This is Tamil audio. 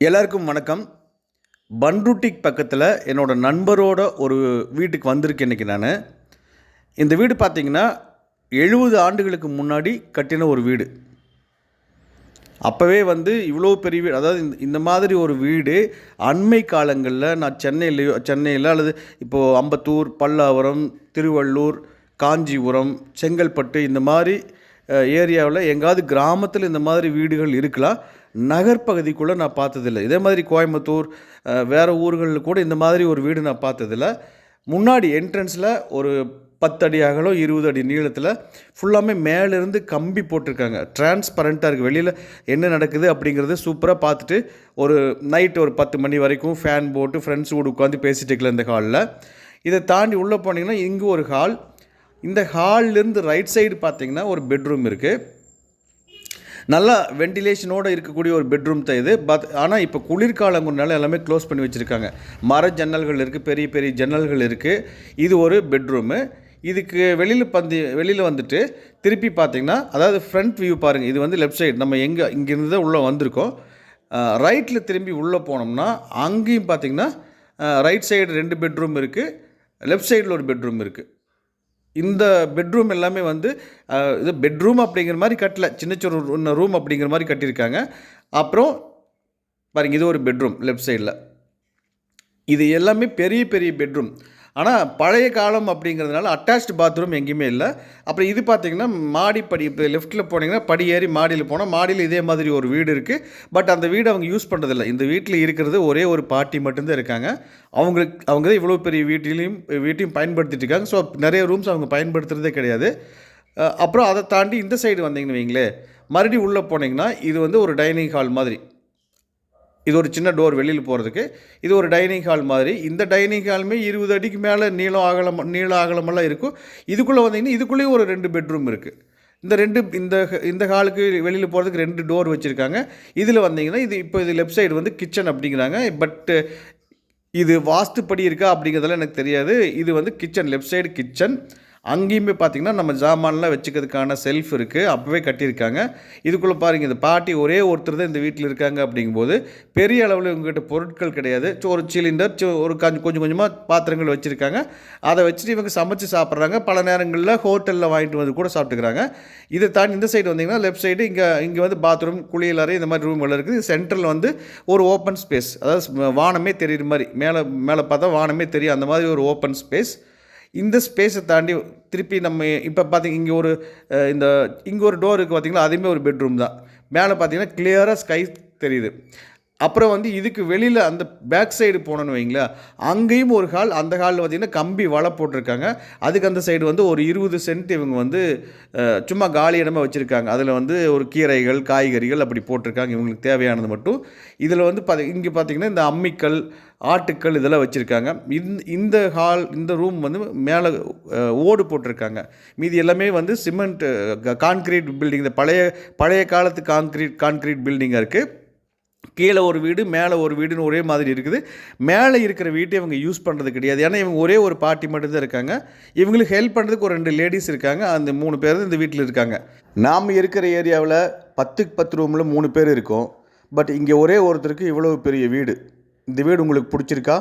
எல்லாருக்கும் வணக்கம். பன்ருட்டிக் பக்கத்தில் என்னோடய நண்பரோட ஒரு வீட்டுக்கு வந்திருக்கேன் இன்றைக்கி நான். இந்த வீடு பார்த்தீங்கன்னா எழுபது ஆண்டுகளுக்கு முன்னாடி கட்டின ஒரு வீடு. அப்போவே வந்து இவ்வளோ பெரிய வீடு அதாவது இந்த இந்த மாதிரி ஒரு வீடு அண்மை காலங்களில் நான் சென்னையிலையோ சென்னையில் அல்லது இப்போது அம்பத்தூர் பல்லாவரம் திருவள்ளூர் காஞ்சிபுரம் செங்கல்பட்டு இந்த மாதிரி ஏரியாவில் எங்காவது கிராமத்தில் இந்த மாதிரி வீடுகள் இருக்கலாம் நகர்ப்பகுதிக்குள்ளே நான் பார்த்ததில்ல. இதே மாதிரி கோயம்புத்தூர் வேறு ஊர்களில் கூட இந்த மாதிரி ஒரு வீடு நான் பார்த்ததில்ல. முன்னாடி என்ட்ரன்ஸில் ஒரு பத்து அடி அகலம் இருபது அடி நீளத்தில் ஃபுல்லாமே மேலேருந்து கம்பி போட்டிருக்காங்க. டிரான்ஸ்பரண்ட்டாக இருக்குது வெளியில் என்ன நடக்குது அப்படிங்கிறத சூப்பராக பார்த்துட்டு ஒரு நைட் ஒரு பத்து மணி வரைக்கும் ஃபேன் போட்டு ஃப்ரெண்ட்ஸ் கூட உட்காந்து பேசிட்டு இருக்கல இந்த ஹாலில் இதை தாண்டி உள்ளே போனீங்கன்னா இங்கே ஒரு ஹால் இந்த ஹால்லேருந்து ரைட் சைடு பார்த்தீங்கன்னா ஒரு பெட்ரூம் இருக்குது நல்லா வென்டிலேஷனோடு இருக்கக்கூடிய ஒரு பெட்ரூம் தான் இது. பட் ஆனால் இப்போ குளிர்காலங்கிறனால எல்லாமே க்ளோஸ் பண்ணி வச்சுருக்காங்க. மர ஜன்னல்கள் இருக்குது பெரிய பெரிய ஜன்னல்கள் இருக்குது இது ஒரு பெட்ரூமு இதுக்கு வெளியில் பந்தி வெளியில் வந்துட்டு திருப்பி பார்த்தீங்கன்னா அதாவது ஃப்ரண்ட் வியூ பாருங்கள் இது வந்து லெஃப்ட் சைடு நம்ம எங்கே இங்கேருந்து தான் உள்ளே வந்திருக்கோம். ரைட்டில் திரும்பி உள்ளே போனோம்னா அங்கேயும் பார்த்தீங்கன்னா ரைட் சைடு ரெண்டு பெட்ரூம் இருக்குது லெஃப்ட் சைடில் ஒரு பெட்ரூம் இருக்குது இந்த பெட்ரூம் எல்லாமே வந்து இது பெட்ரூம் அப்படிங்கிற மாதிரி கட்டல. சின்ன சின்ன ரூம் அப்படிங்கிற மாதிரி கட்டியிருக்காங்க. அப்புறம் பாருங்கள் இது ஒரு பெட்ரூம் லெஃப்ட் சைடில் இது எல்லாமே பெரிய பெரிய பெட்ரூம் ஆனால் பழைய காலம் அப்படிங்கிறதுனால அட்டாச்டு பாத்ரூம் எங்கேயுமே இல்லை. அப்புறம் இது பார்த்தீங்கன்னா மாடிப்படி இப்போ லெஃப்ட்டில் போனீங்கன்னா படி ஏறி மாடியில் போனால் மாடியில் இதே மாதிரி ஒரு வீடு இருக்குது பட் அந்த வீடு அவங்க யூஸ் பண்ணுறதில்ல இந்த வீட்டில் இருக்கிறது ஒரே ஒரு பாட்டி மட்டும்தான் இருக்காங்க. அவங்களுக்கு அவங்க தான் இவ்வளோ பெரிய வீட்டிலையும் வீட்டையும் பயன்படுத்திட்டு இருக்காங்க. ஸோ நிறைய ரூம்ஸ் அவங்க பயன்படுத்துகிறதே கிடையாது. அப்புறம் அதை தாண்டி இந்த சைடு வந்தீங்கன்னு வைங்களேன். மறுபடியும் உள்ளே போனீங்கன்னா இது வந்து ஒரு டைனிங் ஹால் மாதிரி. இது ஒரு சின்ன டோர் வெளியில் போகிறதுக்கு இது ஒரு டைனிங் ஹால் மாதிரி. இந்த டைனிங் ஹாலுமே இருபது அடிக்கு மேலே நீளம் அகலம் நீளம் அகலமெல்லாம் இருக்கும். இதுக்குள்ளே வந்தீங்கன்னா இதுக்குள்ளேயும் ஒரு ரெண்டு பெட்ரூம் இருக்குது இந்த ரெண்டு இந்த இந்த ஹாலுக்கு வெளியில் போகிறதுக்கு ரெண்டு டோர் வச்சுருக்காங்க. இதில் வந்தீங்கன்னா இது இப்போ இது லெஃப்ட் சைடு வந்து கிச்சன் அப்படிங்கிறாங்க. பட்டு இது வாஸ்துப்படி இருக்கா அப்படிங்கிறதெல்லாம் எனக்கு தெரியாது. இது வந்து கிச்சன் லெஃப்ட் சைடு கிச்சன். அங்கேயுமே பார்த்தீங்கன்னா நம்ம ஜாமான்லாம் வச்சுக்கிறதுக்கான செல்ஃப் இருக்குது அப்போவே கட்டியிருக்காங்க. இதுக்குள்ளே பாருங்கள் இந்த பாட்டி ஒரே ஒருத்தர் தான் இந்த வீட்டில் இருக்காங்க அப்படிங்கும்போது பெரிய அளவில் இவங்ககிட்ட பொருட்கள் கிடையாது. ஸோ ஒரு சிலிண்டர் ஒரு கொஞ்சம் கொஞ்சம் கொஞ்சமாக பாத்திரங்கள் வச்சுருக்காங்க. அதை வச்சுட்டு இவங்க சமைச்சு சாப்பிட்றாங்க. பல நேரங்களில் ஹோட்டலில் வாங்கிட்டு வந்து கூட சாப்பிட்டுக்கிறாங்க. இதை தாண்டி இந்த சைடு வந்தீங்கன்னா லெஃப்ட் சைடு இங்கே இங்கே வந்து பாத்ரூம் குளியலறை இந்த மாதிரி ரூம்கள் இருக்குது. சென்டரில் வந்து ஒரு ஓப்பன் ஸ்பேஸ் அதாவது வானமே தெரியுற மாதிரி மேலே மேலே பார்த்தா வானமே தெரியும். அந்த மாதிரி ஒரு ஓப்பன் ஸ்பேஸ் இந்த ஸ்பேஸை தாண்டி திருப்பி நம்ம இப்போ பார்த்திங்க இங்கே ஒரு இந்த இங்கே ஒரு டோர் இருக்குது பார்த்தீங்களா அதுவுமே ஒரு பெட்ரூம் தான். மேலே பார்த்தீங்கன்னா கிளியராக ஸ்கை தெரியுது. அப்புறம் வந்து இதுக்கு வெளியில் அந்த பேக் சைடு போனோன்னு வைங்களேன் அங்கேயும் ஒரு ஹால் அந்த ஹாலில் பார்த்திங்கன்னா கம்பி வலை போட்டிருக்காங்க. அதுக்கு அந்த சைடு வந்து ஒரு இருபது சென்ட் இவங்க வந்து சும்மா காலி இடமா வச்சுருக்காங்க. அதில் வந்து ஒரு கீரைகள் காய்கறிகள் அப்படி போட்டிருக்காங்க. இவங்களுக்கு தேவையானது மட்டும். இதில் வந்து பார்த்தி இங்கே பார்த்தீங்கன்னா இந்த அம்மிக்கல் ஆட்டுக்கள் இதெல்லாம் வச்சுருக்காங்க. இந்த இந்த ஹால் இந்த ரூம் வந்து மேலே ஓடு போட்டிருக்காங்க. மீதி எல்லாமே வந்து சிமெண்ட் கான்கிரீட் பில்டிங் இந்த பழைய பழைய காலத்து கான்கிரீட் கான்கிரீட் பில்டிங்காக இருக்குது கீழே ஒரு வீடு மேலே ஒரு வீடுன்னு ஒரே மாதிரி இருக்குது. மேலே இருக்கிற வீட்டை இவங்க யூஸ் பண்ணுறது கிடையாது. ஏன்னா இவங்க ஒரே ஒரு பார்ட்டி மட்டும்தான் இருக்காங்க. இவங்களுக்கு ஹெல்ப் பண்ணுறதுக்கு ஒரு ரெண்டு லேடிஸ் இருக்காங்க. அந்த மூணு பேர் இந்த வீட்டில் இருக்காங்க. நாம் இருக்கிற ஏரியாவில் பத்துக்கு பத்து ரூமில் மூணு பேர் இருக்கோம். பட் இங்கே ஒரே ஒருத்தருக்கு இவ்வளோ பெரிய வீடு. இந்த வீடு உங்களுக்கு பிடிச்சிருக்கா?